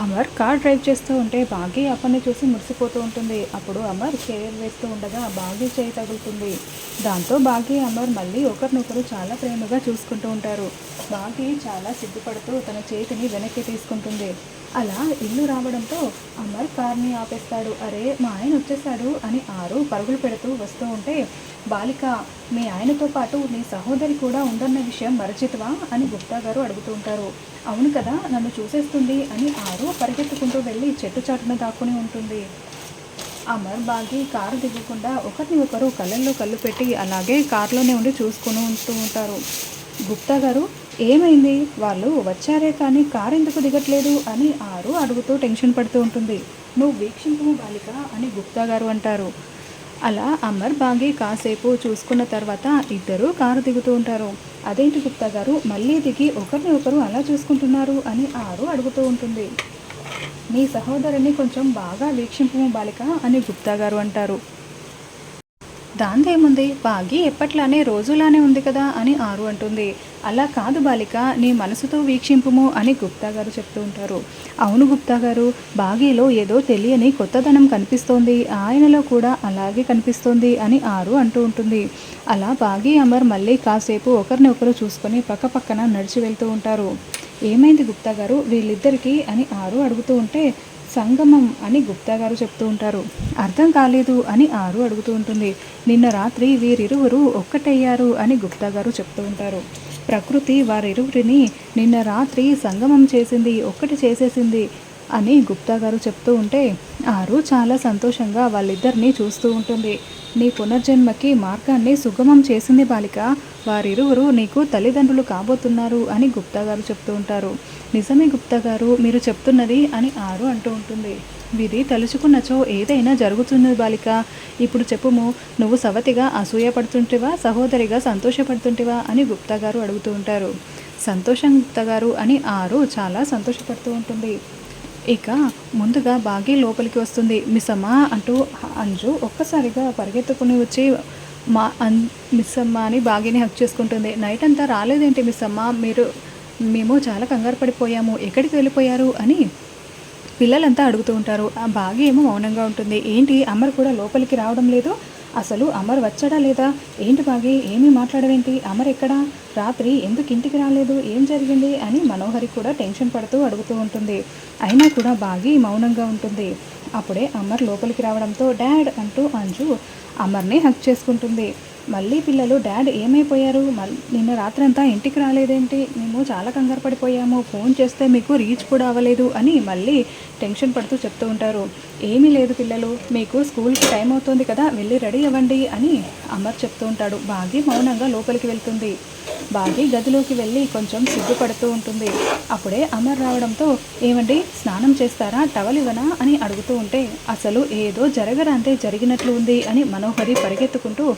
Amar car drive చేస్తూ ఉంటే బాగీ అప్పని చూసి మురిసిపోతూ ఉంటుంది. అప్పుడు అమర్ కేర్ వేస్తూ ఉండగా బాగీ చేయి తగులుతుంది. దాంతో బాగీ అమర్ మళ్ళీ ఒకరినొకరు చాలా ప్రేమగా చూసుకుంటూ ఉంటారు. బాగీ చాలా సిగ్గుపడుతూ తన చేతిని వెనక్కి తీసుకుంటుంది. అలా ఇల్లు రావడంతో అమర్ కార్ని ఆపేస్తాడు. అరే మా ఆయన వచ్చేసాడు అని ఆరు పరుగులు పెడుతూ వస్తూ ఉంటే బాలిక మీ ఆయనతో పాటు నీ సహోదరి కూడా ఉందన్న విషయం మరచితవా అని గుప్తా గారు అడుగుతూ ఉంటారు. అవును కదా నన్ను చూసేస్తుంది అని ఆరు పరిగెత్తుకుంటూ వెళ్ళి చెట్టు చాటున దాక్కుని ఉంటుంది. అమర్ బాగి కారు దిగకుండా ఒకరిని ఒకరు కళ్ళల్లో కళ్ళు పెట్టి అలాగే కారులోనే ఉండి చూసుకుని ఉంటూ ఉంటారు. గుప్తా గారు ఏమైంది? వాళ్ళు వచ్చారే కానీ కారు ఎందుకు దిగట్లేదు అని ఆరు అడుగుతూ టెన్షన్ పడుతూ ఉంటుంది. నువ్వు వీక్షింపు బాలిక అని గుప్తా గారు అంటారు. అలా అమర్ బాగి కాసేపు చూసుకున్న తర్వాత ఇద్దరూ కారు దిగుతూ ఉంటారు. అదేంటి గుప్తా గారు మళ్ళీ దిగి ఒకరిని ఒకరు అలా చూసుకుంటున్నారు అని ఆరు అడుగుతూ ఉంటుంది. నీ సహోదరుని కొంచెం బాగా వీక్షింపు బాలిక అని గుప్తా గారు అంటారు. దాందేముంది బాగి ఎప్పట్లానే రోజులానే ఉంది కదా అని ఆరు అంటుంది. అలా కాదు బాలిక నీ మనసుతో వీక్షింపుము అని గుప్తా గారు చెప్తూ ఉంటారు. అవును గుప్తా గారు బాగీలో ఏదో తెలియని కొత్తదనం కనిపిస్తోంది. ఆయనలో కూడా అలాగే కనిపిస్తోంది అని ఆరు అంటూ ఉంటుంది. అలా బాగీ అమర్ మళ్ళీ కాసేపు ఒకరిని ఒకరు చూసుకొని పక్కపక్కన నడిచి వెళ్తూ ఉంటారు. ఏమైంది గుప్తా గారు? వీళ్ళిద్దరికీ అని ఆరు అడుగుతూ ఉంటే సంగమం అని గుప్తా గారు చెప్తూ ఉంటారు. అర్థం కాలేదు అని ఆరు అడుగుతూ ఉంటుంది. నిన్న రాత్రి వీరిరువురు ఒక్కటయ్యారు అని గుప్తా గారు చెప్తూ ఉంటారు. ప్రకృతి వారిరువురిని నిన్న రాత్రి సంగమం చేసింది ఒక్కటి చేసేసింది అని గుప్తా గారు చెప్తూ ఉంటే ఆరు చాలా సంతోషంగా వాళ్ళిద్దరినీ చూస్తూ ఉంటుంది. నీ పునర్జన్మకి మార్గాన్ని సుగమం చేసింది బాలిక వారిరువురు నీకు తల్లిదండ్రులు కాబోతున్నారు అని గుప్తా గారు చెప్తూ ఉంటారు. నిజమే గుప్తా గారు మీరు చెప్తున్నది అని ఆరు అంటూ ఉంటుంది. విధి తలుచుకున్నచో ఏదైనా జరుగుతున్నది బాలిక. ఇప్పుడు చెప్పుము నువ్వు సవతిగా అసూయపడుతుంటివా సహోదరిగా సంతోషపడుతుంటివా అని గుప్తా గారు అడుగుతూ ఉంటారు. సంతోషం గుప్తా గారు అని ఆరు చాలా సంతోషపడుతూ ఉంటుంది. ఇక ముందుగా బాగి లోపలికి వస్తుంది. మిస్ అమ్మ అంటూ అంజు ఒక్కసారిగా పరిగెత్తుకుని వచ్చి మా అన్ మిస్సమ్మ అని బాగిని హక్ చేసుకుంటుంది. నైట్ అంతా రాలేదేంటి మిస్ అమ్మ మీరు మేము చాలా కంగారు పడిపోయాము. ఎక్కడికి వెళ్ళిపోయారు? అని పిల్లలంతా అడుగుతూ ఉంటారు బాగా బాగి ఏమో మౌనంగా ఉంటుంది. ఏంటి అమర్ కూడా లోపలికి రావడం లేదు? అసలు అమర్ వచ్చాడా లేదా? ఏంటి బాగి? ఏమీ మాట్లాడవేంటి? అమర్ ఎక్కడా? రాత్రి ఎందుకు ఇంటికి రాలేదు? ఏం జరిగింది? అని మనోహరి కూడా టెన్షన్ పడుతూ అడుగుతూ ఉంటుంది. అయినా కూడా బాగి మౌనంగా ఉంటుంది. అప్పుడే అమర్ లోపలికి రావడంతో డాడ్ అంటూ అంజు అమర్ని హక్ చేసుకుంటుంది. మళ్ళీ పిల్లలు డాడ్ ఏమైపోయారు? మళ్ళీ నిన్న రాత్రంతా ఇంటికి రాలేదేంటి? మేము చాలా కంగారు పడిపోయాము. ఫోన్ చేస్తే మీకు రీచ్ కూడా అవ్వలేదు అని మళ్ళీ టెన్షన్ పడుతూ చెప్తూ ఉంటారు. ఏమీ లేదు పిల్లలు మీకు స్కూల్కి టైం అవుతుంది కదా వెళ్ళి రెడీ అవ్వండి అని అమర్ చెప్తూ ఉంటాడు. భాగ్య మౌనంగా లోపలికి వెళ్తుంది. భాగ్య గదిలోకి వెళ్ళి కొంచెం సిగ్గుపడుతూ ఉంటుంది. అప్పుడే అమర్ రావడంతో ఏమండి స్నానం చేస్తారా? టవల్ ఇవ్వనా? అని అడుగుతూ ఉంటే అసలు ఏదో జరగరాంతే జరిగినట్లు ఉంది అని మనోహరి పరిగెత్తుకుంటూ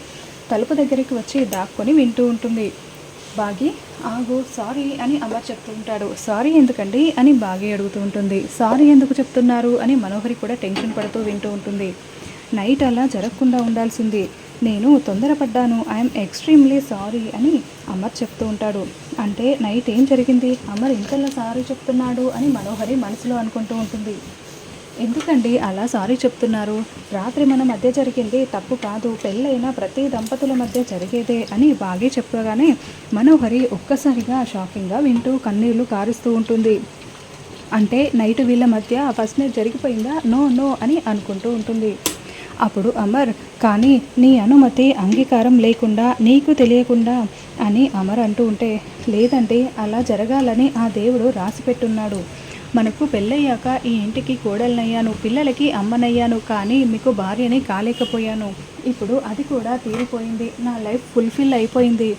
తలుపు దగ్గరికి వచ్చి దాక్కొని వింటూ ఉంటుంది. బాగి ఆగు సారీ అని అమర్ చెప్తూ ఉంటాడు. సారీ ఎందుకండి? అని బాగి అడుగుతూ ఉంటుంది. సారీ ఎందుకు చెప్తున్నారు? అని మనోహరి కూడా టెన్షన్ పడుతూ వింటూ ఉంటుంది. నైట్ అలా జరగకుండా ఉండాల్సింది. నేను తొందరపడ్డాను. ఐఎమ్ ఎక్స్ట్రీమ్లీ సారీ అని అమర్ చెప్తూ ఉంటాడు. అంటే నైట్ ఏం జరిగింది? అమర్ ఇంతలా సారీ చెప్తున్నాడు? అని మనోహరి మనసులో అనుకుంటూ ఉంటుంది. ఎందుకండి అలా సారీ చెప్తున్నారు? రాత్రి మన మధ్య జరిగింది తప్పు కాదు పెళ్ళైన ప్రతి దంపతుల మధ్య జరిగేదే అని బాగా చెప్పగానే మనోహరి ఒక్కసారిగా షాకింగ్గా వింటూ కన్నీళ్ళు కారుస్తూ ఉంటుంది. అంటే నైట్ వీళ్ళ మధ్య ఫస్ట్ నైట్ జరిగిపోయిందా? నో నో అని అనుకుంటూ ఉంటుంది. అప్పుడు అమర్ కానీ నీ అనుమతి అంగీకారం లేకుండా నీకు తెలియకుండా అని అమర్ అంటూ ఉంటే లేదండి అలా జరగాలని ఆ దేవుడు రాసిపెట్టున్నాడు. మనకు పెళ్ళయ్యాక ఈ ఇంటికి కోడలనయ్యాను పిల్లలకి అమ్మనయ్యాను కానీ మీకు భార్యని కాలేకపోయాను. ఇప్పుడు అది కూడా తీరిపోయింది. నా లైఫ్ ఫుల్ఫిల్ అయిపోయింది.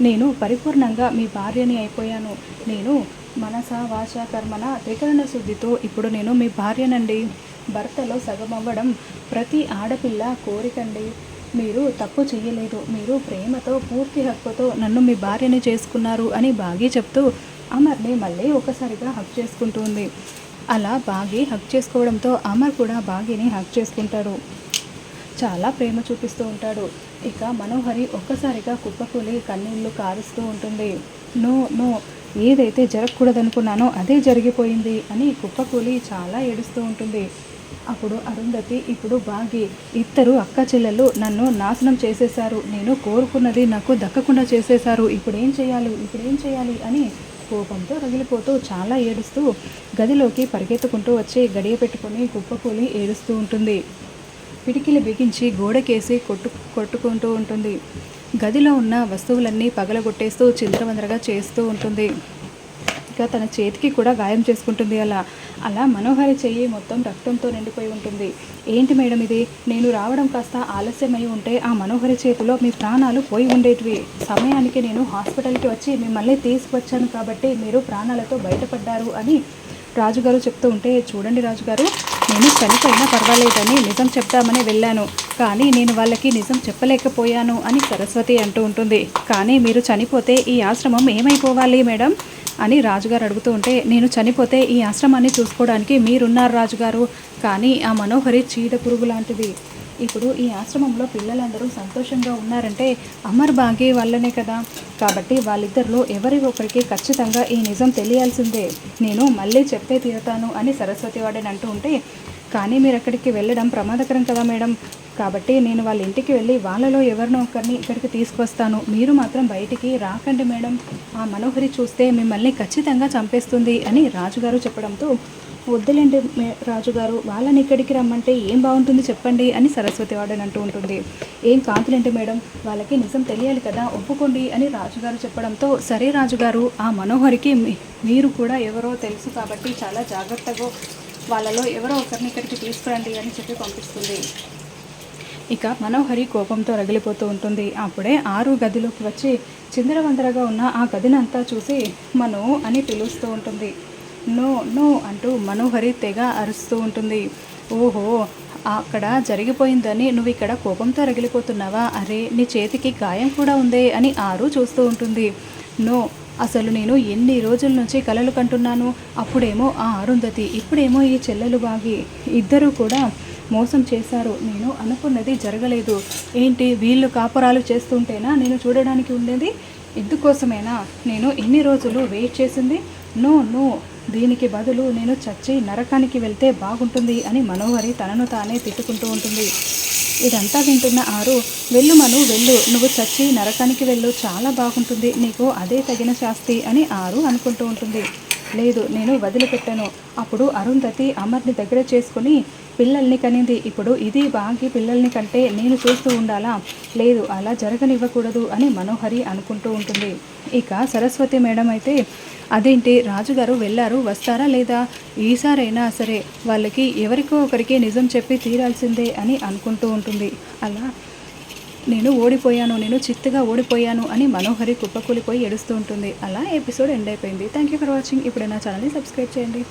నేను పరిపూర్ణంగా మీ భార్యని అయిపోయాను. నేను మనస వాచ కర్మన త్రికరణ శుద్ధితో ఇప్పుడు నేను మీ భార్యనండి. భర్తలో సగం అవ్వడం ప్రతి ఆడపిల్ల కోరికండి. మీరు తప్పు చేయలేదు. మీరు ప్రేమతో పూర్తి హక్కుతో నన్ను మీ భార్యని చేసుకున్నారు అని బాగీ చెప్తూ అమర్ని మళ్ళీ ఒకసారిగా హక్ చేసుకుంటుంది. అలా బాగి హక్ చేసుకోవడంతో అమర్ కూడా బాగిని హక్ చేసుకుంటాడు. చాలా ప్రేమ చూపిస్తూ ఉంటాడు. ఇక మనోహరి ఒక్కసారిగా కుప్పకూలి కన్నీళ్ళు కారుస్తూ ఉంటుంది. నో నో ఏదైతే జరగకూడదనుకున్నానో అదే జరిగిపోయింది అని కుప్పకూలి చాలా ఏడుస్తూ ఉంటుంది. అప్పుడు అరుంధతి ఇప్పుడు బాగి ఇద్దరు అక్క చెల్లెలు నన్ను నాశనం చేసేశారు. నేను కోరుకున్నది నాకు దక్కకుండా చేసేశారు. ఇప్పుడు ఏం చేయాలి? ఇప్పుడు ఏం చేయాలి? అని కోపంతో రగిలిపోతూ చాలా ఏడుస్తూ గదిలోకి పరిగెత్తుకుంటూ వచ్చి గడియ పెట్టుకొని కుప్పకూలి ఏడుస్తూ ఉంటుంది. పిడికిలి బిగించి గోడకేసి కొట్టు కొట్టుకుంటూ ఉంటుంది. గదిలో ఉన్న వస్తువులన్నీ పగలగొట్టేస్తూ చింద్రవందరగా చేస్తూ ఉంటుంది. పూర్తిగా తన చేతికి కూడా గాయం చేసుకుంటుంది. అలా అలా మనోహరి చెయ్యి మొత్తం రక్తంతో నిండిపోయి ఉంటుంది. ఏంటి మేడం ఇది? నేను రావడం కాస్త ఆలస్యమై ఉంటే ఆ మనోహరి చేతిలో మీ ప్రాణాలు పోయి ఉండేటివి. సమయానికి నేను హాస్పిటల్కి వచ్చి మిమ్మల్ని తీసుకొచ్చాను కాబట్టి మీరు ప్రాణాలతో బయటపడ్డారు అని రాజుగారు చెప్తూ ఉంటే చూడండి రాజుగారు నేను చనిపోయినా పర్వాలేదని నిజం చెప్తామని వెళ్ళాను. కానీ నేను వాళ్ళకి నిజం చెప్పలేకపోయాను అని సరస్వతి అంటూ ఉంటుంది. కానీ మీరు చనిపోతే ఈ ఆశ్రమం ఏమైపోవాలి మేడం? అని రాజుగారు అడుగుతూ ఉంటే నేను చనిపోతే ఈ ఆశ్రమాన్ని చూసుకోవడానికి మీరున్నారు రాజుగారు. కానీ ఆ మనోహరి చీడ పురుగు లాంటిది. ఇప్పుడు ఈ ఆశ్రమంలో పిల్లలందరూ సంతోషంగా ఉన్నారంటే అమర్ బాగే వల్లనే కదా. కాబట్టి వాళ్ళిద్దరిలో ఎవరి ఒకరికి ఖచ్చితంగా ఈ నిజం తెలియాల్సిందే. నేను మళ్ళీ చెప్తే తీరుతాను అని సరస్వతి వాడిని అంటూ ఉంటే కానీ మీరు అక్కడికి వెళ్ళడం ప్రమాదకరం కదా మేడం. కాబట్టి నేను వాళ్ళ ఇంటికి వెళ్ళి వాళ్ళలో ఎవరినో ఒకరిని ఇక్కడికి తీసుకొస్తాను. మీరు మాత్రం బయటికి రాకండి మేడం. ఆ మనోహరి చూస్తే మిమ్మల్ని ఖచ్చితంగా చంపేస్తుంది అని రాజుగారు చెప్పడంతో వద్దులేండి రాజుగారు వాళ్ళని ఇక్కడికి రమ్మంటే ఏం బాగుంటుంది చెప్పండి అని సరస్వతి వాడని అంటూ ఉంటుంది. ఏం కాదులేండి మేడం వాళ్ళకి నిజం తెలియాలి కదా ఒప్పుకోండి అని రాజుగారు చెప్పడంతో సరే రాజుగారు ఆ మనోహరికి మీరు కూడా ఎవరో తెలుసు కాబట్టి చాలా జాగ్రత్తగా వాళ్ళలో ఎవరో ఒకరిని ఇక్కడికి తీసుకురండి అని చెప్పి పంపిస్తుంది. ఇక మనోహరి కోపంతో రగిలిపోతూ ఉంటుంది. అప్పుడే ఆరు గదిలోకి వచ్చి చిందరవందరగా ఉన్న ఆ గదినంతా చూసి మను అని పిలుస్తూ ఉంటుంది. నో నో అంటూ మనోహరి తెగ అరుస్తూ ఉంటుంది. ఓహో అక్కడ జరిగిపోయిందని నువ్వు ఇక్కడ కోపంతో రగిలిపోతున్నావా? అరే నీ చేతికి గాయం కూడా ఉందే అని ఆరు చూస్తూ ఉంటుంది. నో అసలు నేను ఎన్ని రోజుల నుంచి కలలు కంటున్నాను? అప్పుడేమో ఆ అరుంధతి ఇప్పుడేమో ఈ చెల్లెలు బాగి. ఇద్దరూ కూడా మోసం చేశారు నేను అనుకున్నది జరగలేదు. ఏంటి? వీళ్ళు కాపురాలు చేస్తుంటేనా? నేను చూడడానికి ఉండేది ఇందుకోసమేనా నేను ఇన్ని రోజులు వెయిట్ చేసింది. No no. దీనికి బదులు నేను చచ్చి నరకానికి వెళ్తే బాగుంటుంది అని మనోహరి తనను తానే తిట్టుకుంటూ ఉంటుంది. ఇదంతా వింటున్న ఆరు వెళ్ళు మను వెళ్ళు. నువ్వు చచ్చి నరకానికి వెళ్ళు. చాలా బాగుంటుంది. నీకు అదే తగిన శాస్తి అని ఆరు అనుకుంటూ ఉంటుంది. లేదు నేను వదిలిపెట్టాను. అప్పుడు అరుంధతి అమర్ని దగ్గర చేసుకుని పిల్లల్ని కనింది. ఇప్పుడు ఇది బాగి పిల్లల్ని కంటే నేను చూస్తూ ఉండాలా? లేదు అలా జరగనివ్వకూడదు అని మనోహరి అనుకుంటూ ఉంటుంది. ఇక సరస్వతి మేడం అయితే అదేంటి రాజుగారు వెళ్ళారు వస్తారా లేదా? ఈసారైనా సరే వాళ్ళకి ఎవరికో ఒకరికి నిజం చెప్పి తీరాల్సిందే అని అనుకుంటూ ఉంటుంది. అలా నేను ఓడిపోయాను నేను చిత్తుగా ఓడిపోయాను అని మనోహరి కుప్పకూలిపోయి ఏడుస్తూ ఉంటుంది. అలా ఎపిసోడ్ ఎండ్ అయిపోయింది. థ్యాంక్ యూ ఫర్ వాచింగ్ ఇప్పుడు నా ఛానల్ని సబ్స్క్రైబ్ చేయండి.